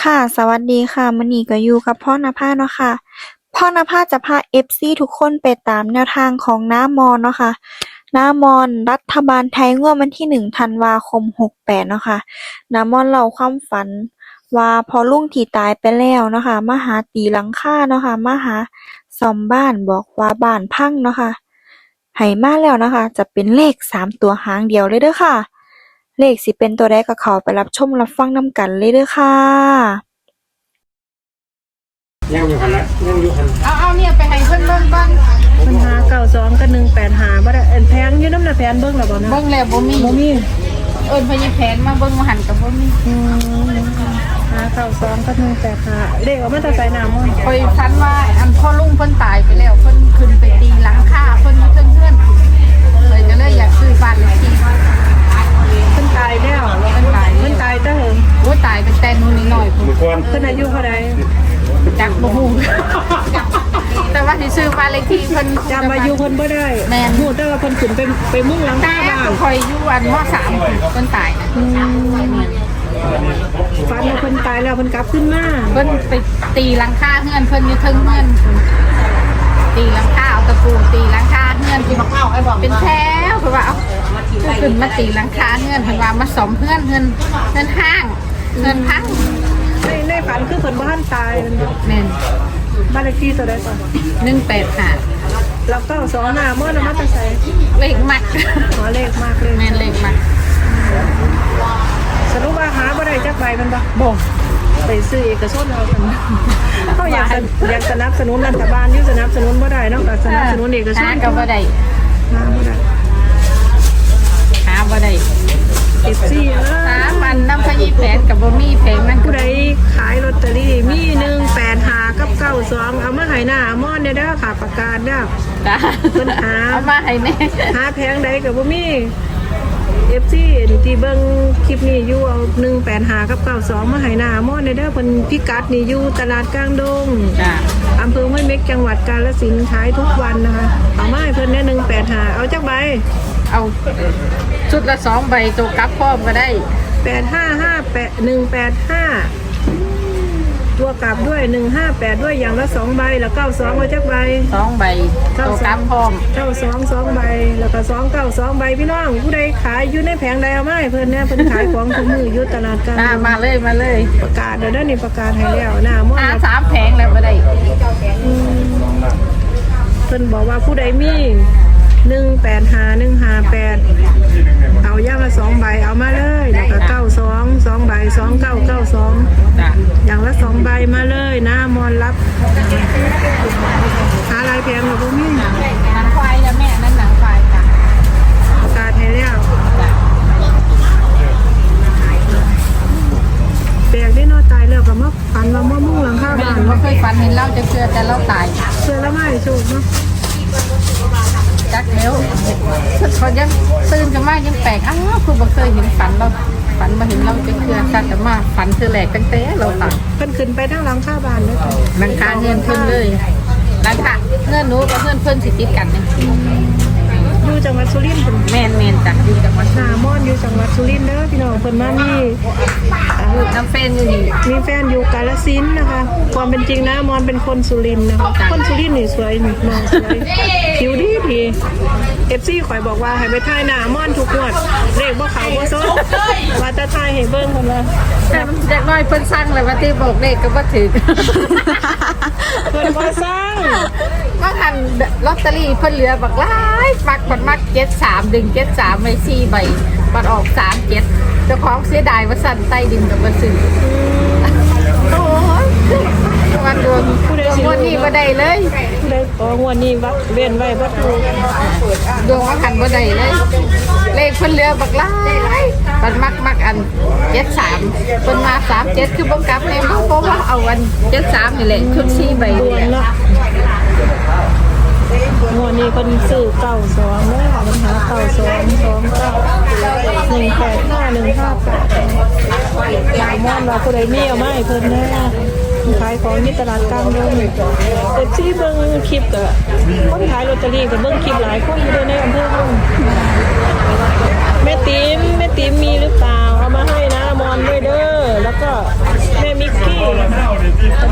ค่ะ สวัสดีค่ะ มื้อนี้ก็อยู่กับพรณภาเนาะค่ะ พรณภาจะพา FC ทุกคนไปตามแนวทางของน้ามอนเนาะค่ะ น้ามอนรัฐบาลไทยงวดวันที่ 1 ธันวาคม 68 เนาะค่ะ น้ามอนเล่าความฝันว่าพอลุงที่ตายไปแล้วเนาะค่ะมาหาตีหลังคาเนาะค่ะมาหาซ่อมบ้านบอกว่าบ้านพังเนาะค่ะให้มาแล้วนะคะ จะเป็นเลข3ตัวหางเดียวเลยเด้อค่ะ เลขสิเป็นตัวใดก็เข้าไปรับชมรับฟังนำกันเลยเด้อค่ะ ยังอยู่หันละยังอยู่หันเอาเอาเนี่ยไปให้เพิ่นเบิ่งก่อนปัญหาเก่าสองกับหนึ่งแปดหาบ่ได้เอ็นแพงอยู่น้ำหน้าแพนเบิ่งแล้วบ่นะเบิ่งแล้วบ่มีบ่มีเอิ้นพญแผนมาเบิ่งมาหันกับบ่มีอืมหาเก่าสองกับหนึ่งแปดหาเลขออกมาแต่ใส่น้ำมันคอยฝันว่าอันพ่อลุงเพิ่นตายไปแล้วเพิ่นขึ้นไปตีหลังคาเพิ่นอยู่เพื่อนๆเลยก็เลยอยากซื้อบ้านเลขที่เพิ่นตายแล้วเพิ่นตายเพิ่นตายแต่เหิงโอ้ตายตั้งแต่นู้นนิดหน่อยพุ่นบุคคลเพิ่นอายุเท่าใดจักบ่ฮู้แต่ว่าสิซื้อบ้านเลขที่เพิ่นจำอายุเพิ่นบ่ได้แม่นฮู้แต่ว่าเพิ่นขึ้นไปไปมุ่งหลังแต่คาบ้านคอยอยู่อันม .3 เพิ่นตายนะอืมฝันว่าเพิ่นตายแล้วเพิ่นกลับขึ้นมาเพิ่นไปตีหลังคาเฮือนเพิ่นอยู่เทิงเฮือนตีหลังคาเอาตะปูตีหลังคาเฮือนที่เป็นแถวเพราะว่าเอา ขึ้นมาตีหลังคาเฮือนเพิ่นว่ามาสมเฮือนเฮือนเฮือนห้างเฮือนพังในในฝันคือเพิ่นบ่ทันตายแม่นบ้านเลขที่เท่าใดก่อน185แล้วก็สองหน้าเมื่อน่ะมาแต่ใส่เลขมักขอเลขมากเลยแม่นเลขมักสรุปว่าหาบ่ได้จักใบมันบ่บ่ไปซื้อเอกชนเอากันเขาอยากสนอยากสนับสนุนรัฐบาลอยุ่สนับสนุนบ่ได้เนอกจากสนับสนุนเอกชนหาก็บ่ได้หาบ่ได้หา บ่ได้เอฟซีเอหาอมันน้ำพยีแผนกับบ่มีแผงมันก็ผู้ใดขายลอตเตอรี่มีหนึ่งแปดหากับเก้าสองเอามาให้หน้าอามอนเนี่ยเด้อค่ะประกาศเด้อ จ้าเพิ่นหา เอามาให้แน่หาแพงใดกับบ่มีเอฟซีที่เบิ่งคลิปนี้อยู่เอาหนึ่งแปดหากับเก้าสองมาให้หน้าอามอนเนี่ยเด้อเพิ่นพิกัดนี่อยู่ตลาดกลางดง จ้าอำเภอห้วยเม็กจังหวัดกาฬสินธุ์ขายทุกวันนะคะ เอามาให้เพิ่นแน่หนึ่งแปดหาเอาจักใบเอา ชุดละสองใบตัวกลับพร้อมก็ได้แปดห้าห้าแปดหนึ่งแปดห้าตัวกลับด้วยหนึ่งห้าแปดด้วยอย่างละสองใบแล้วเก้าสองเอาจักใบสองใบตัวกลับพร้อมเก้าสองสองใบแล้วก็สองเก้าสองใบพี่น้องผู้ใดขายอยู่ในแผงใดเอามาให้เพิ่นเนี่ยเพิ่นขายของทุกมืออยู่ตลาดกลางอ่ามาเลยมาเลย ประกาศเดี๋ยวนี้ประกาศให้แล้วหน้ามออ่าดสามแผงแล้วก็ได้เพิ่นบอกว่าผู้ใดมี หนึ่งแปดหาหนึ่งหาแปดเอาอย่างละสองใบเอามาเลยแล้วก็เก้าสองสองใบสองเก้าเก้าสองจ้าอย่างละสองใบมาเลยหน้ามอนรับหาลายแพงกับพวกนี้หนังควายนะแม่นั่นหนังควายจ้ะประกาศให้แล้วแปลกได้นอตายแล้วกับมาฝันว่ามะม่วงหลังคาแม่บ้านไม่เคยฝันเห็นเราจะเชื่อแต่เราตายเสื้อละไม้สูกเนาะ จักแล้วเขายังตื่นกันมายังแปลกอ้าวคือบ่เคยเห็นฝันเราฝันมาเห็นเราจะเชื่อกันแต่มาฝันคือแหลกตั้งแต่เราตายเพิ่นขึ้นไปทั้งหลังคาบ้านเลยหลังคาเงินเพิ่นเลยหลังคาเงินหนูกับเพื่อนเพิ่นสิติดกันเนี่ย อยู่จังหวัดสุรินทร์เพิ่นแม่นแม่นจ้ะอยู่จังหวัดหน้ามอนอยู่จังหวัดสุรินทร์เด้อพี่น้องเพิ่นมามีอ่าน้ำเฟนอยู่นี่ มีแฟนอยู่กาลสินธุ์นะคะ ความเป็นจริงนะมอนเป็นคนสุรินทร์นะคะคนสุรินทร์นี่สวยนี่น้องสวยผิวดีดีเอฟซีข่อยบอกว่าให้ไปถ่ายหน้ามอนทุกงวดเลขบ่ขาวบ่สดว่าจะถ่ายให้เบิ่งคนละแต่เด็กน้อยเพิ่นสั่งเลยว่าที่บอกเลขก็บ่ถึก เพิ่นบ่สร้างบางอันลอตเตอรี่เพิ่นเหลือบักหลายปักบัดมัก73ดึง73ไว้4ใบบัดออก37เจ้าของเสียดายว่าสั่นใต้ดินก็บ่ซื้อโอ้ยวันดวงดวงวันนี้บ่ได้เลยเลยของวดนี้วัดเว้นไว้บ่ถูกดวงว่าคันบ่ได้เลย เลขเพิ่นเหลือบักหลายบัดมักมักอัน73เพิ่นมา37คือบ่กลับแม่บ่เพราะว่าเอาอัน73นี่แหละชุด4ใบดวนี่แหละงวดนี้เพิ่นซื้อเก้าสองเด้อค่ปัญหาเก้าสองสองเก้าหนึ่งแปดห้าหนึ่งห้าแปดหน้ามอนว่าผู้ใดมีเอามาให้เพิ่นแน่ขายของที่ตลาดกลางเดงเอฟซีเบิ่งคลิปก็คนขายลอตเตอรี่ก็เบิ่งคลิปหลายคนอยู่ในอำเภอเฮา แม่ติ๋มแม่ติ๋มมีหรือเปล่า เอามาให้นะมอนด้วยเด้อ แล้วก็แม่มิกกี้นะคะ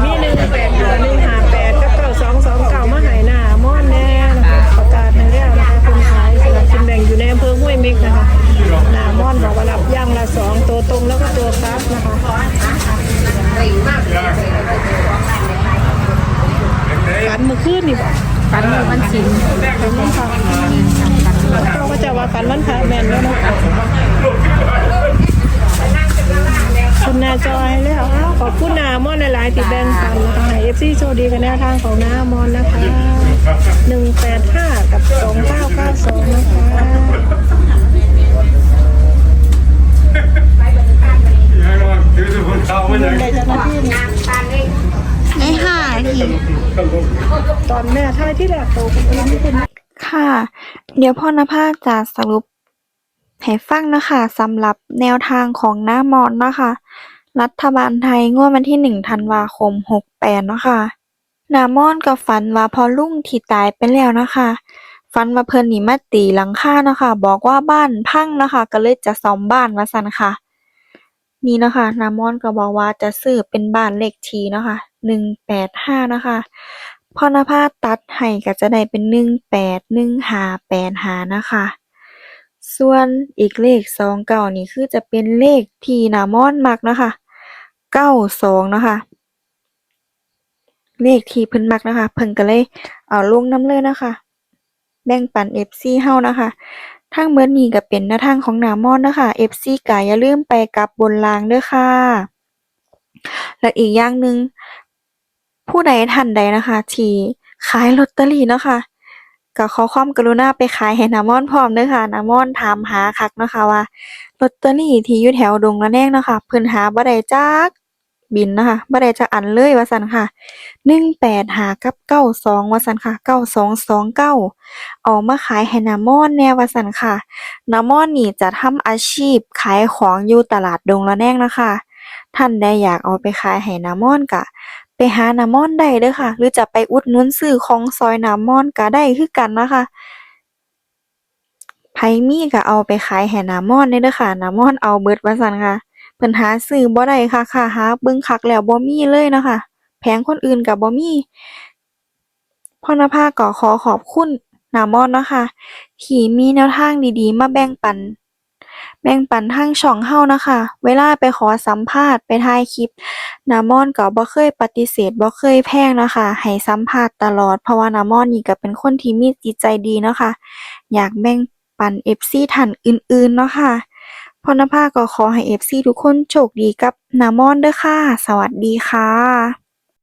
มีหนึ่งแปดหาหนึ่งหาแปดก็เก้าสองสองเก้ามาหายหน้ามอนแน่นะคะประกาศในแล้วนะคะคนขายสลากกินแบ่งอยู่ในอำเภอห้วยเม็กนะคะหน้ามอนบอกว่ารับย่างละสองตัวตรงแล้วก็ตัวครับนะคะฝันเมื่อคืนนี่บอกปันมือมันสินฝันวันพระเขาก็จะว่าฝันวันพระแม่นแล้วนะาจอยแล้วอ้าวขอบคุณนามอนหลายๆที่แบ่งปันนะคะให้เอฟซีโชคดีกันแนวทางของนามอนนะคะหนึ่งแปดห้ากับสองเก้าเก้าสองนะคะยังว่าถือทุกคนเท่าไม่ได้ได้จากหน้าที่นี่ในห้านาทีตอนแม่ท่ายที่แรกโตคุณเอ็มนี่เป็นค่ะ เดี๋ยวพ่อนภาจะสรุปให้ฟังนะคะสำหรับแนวทางของหน้ามอนนะคะ รัฐบาลไทยงวดวันที่หนึ่งธันวาคมหกแปดเนาะค่ะน้ามอนก็ฝันว่าพอลุงที่ตายไปแล้วนะคะฝันว่าเพิ่นนี่มาตีหลังคาเนาะค่ะบอกว่าบ้านพังนะคะก็เลยจะซ่อมบ้านว่าซั่นค่ะนี่เนาะคะน้ามอนก็บอกว่าจะซื้อเป็นบ้านเลขที่เนาะค่ะหนึ่งแปดห้านะคะพอนภาตัดให้ก็จะได้เป็นหนึ่งแปดหนึ่งห้าแปดห้านะคะ ส่วนอีกเลขสองเก้านี่คือจะเป็นเลขที่นามอนมักเนาะคะเก้าสองเนาะคะเลขที่เพิ่นมักนะคะ เพิ่นก็เลยเอาลงน้ำเลยนะคะ แบ่งปัน FC เฮานะคะทางเบิดนี้ก็เป็นแนวทางของหนามอนนะคะ FC ก็อย่าลืมไปกลับบนรางเด้อค่ะ และอีกอย่างหนึ่งผู้ใดท่านใดนะคะ ที่ขายลอตเตอรี่เนาะค่ะ ก็ขอความกรุณาไปขายให้นามอนพร้อมเด้อค่ะนามอนถามหาคักเนาะค่ะว่าลอตเตอรี่ที่อยู่แถวดงละแนงเนาะค่ะเพิ่นหาบ่ได้จักบินนะคะบ่ได้จักอันเลยว่าซั่นค่ะ185กับ92ว่าซั่นค่ะ9229เอามาขายให้นามอนแน่ว่าซั่นค่ะนามอนนี่จะทำอาชีพขายของอยู่ตลาดดงละแนงนะคะท่านใดอยากเอาไปขายให้นามอนกะ ไปหาน้ามอนได้เด้อค่ะ หรือจะไปอุดหนุนซื้อของซอยน้ามอนก็ได้คือกันนะคะไผมีก็เอาไปขายให้น้ามอนได้เด้อค่ะน้ามอนเอาเบิดว่าซั่นค่ะเพิ่นหาซื้อบ่ได้ค่ะค่ะหาเบิ่งคักแล้วบ่มีเลยนะคะแผงคนอื่นก็บ่มีพรณภาก็ขอขอบคุณน้ามอนเนาะค่ะที่มีแนวทางดีๆ มาแบ่งปัน แบ่งปันทางช่องเฮานะคะ เวลาไปขอสัมภาษณ์ไปถ่ายคลิปน้ามอนก็บ่เคยปฏิเสธบ่เคยแพร่งนะคะ ให้สัมภาษณ์ตลอด เพราะว่าน้ามอนนี่ก็เป็นคนที่มีจิตใจดีเนาะค่ะอยากแบ่งปัน FC ท่านอื่นๆเนาะค่ะพรณภาก็ขอให้ FC ทุกคนโชคดีกับน้ามอนเด้อค่ะ สวัสดีค่ะ